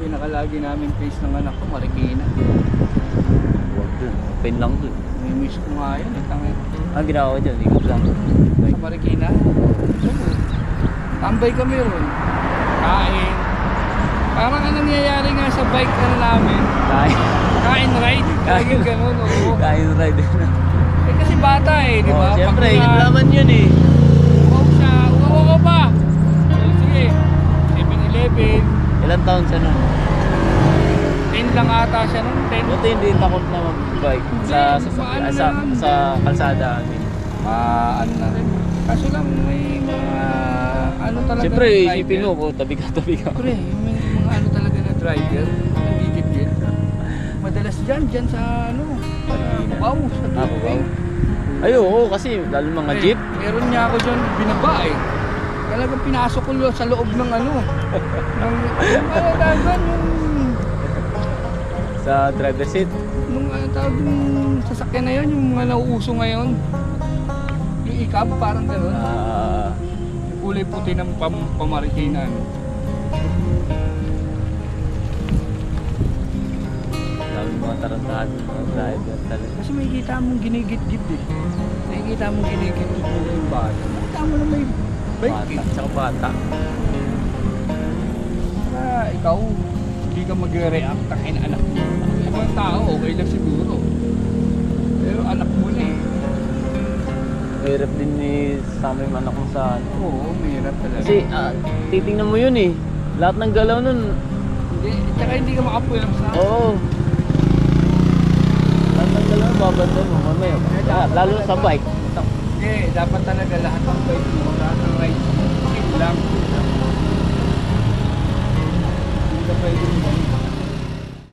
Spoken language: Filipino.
pinakalagi namin face ng anak ko, Marikina. Huwag dun. Open lang dun. May miss ko nga yun. eh, tangin. Ang ginawa ko dyan, ikot lang. Sa Marikina. Tambay kami ron. Kain. Parang ang nangyayari nga sa bike ano namin, Kain. kain ride. Laging ganun, oo. Kain ride. Eh kasi bata eh, di ba? Oh, Siyempre, yun na- naman yun eh. 7-Eleven, Ilan taon siya nun? 10 lang ata siya nun, 10. Buti hindi takot na mag-bike sa, sa, sa, Paano sa, lang? sa kalsada. I mean. Ma, ano na rin. Kaso lang may mga, ano talaga. Siyempre, na isipin driver. mo kung tabi ka, tabi ka. Siyempre, may mga ano talaga na driver, nagigit-git. Madalas dyan, dyan sa ano, Marikina. Wow, sa Ah. Ay, oo, kasi lalo mga Eh, jeep. Meron niya ako dyan binaba eh. Talagang pinasok ko sa loob ng ano. ng, yung ano tawag doon, yung, Sa driver seat. yung ano tawag yung sasakyan na yun, yung mga nauuso ngayon. Yung ikab, parang gano'n. Ah, Yung kulay puti ng pam pamarikina. Ano. dami mga tarantado mga driver talaga. Kasi may kita mong ginigit-git eh. May kita mong ginigit-git yung. Bike Bata, eh. tsaka bata. Para ikaw, hindi ka mag-react takin anak mo. Ibang tao, okay lang siguro. Pero anak mo na eh. Mahirap din ni sama yung anak mo sa ano. Oo, mahirap talaga. Kasi ah, titingnan mo yun eh. Lahat ng galaw nun, hindi, tsaka hindi ka makapulam sa... oo. Lahat ng galaw, babanda mo mamaya. Ah, lalo sa bike. Hindi, dapat talaga lahat ng bike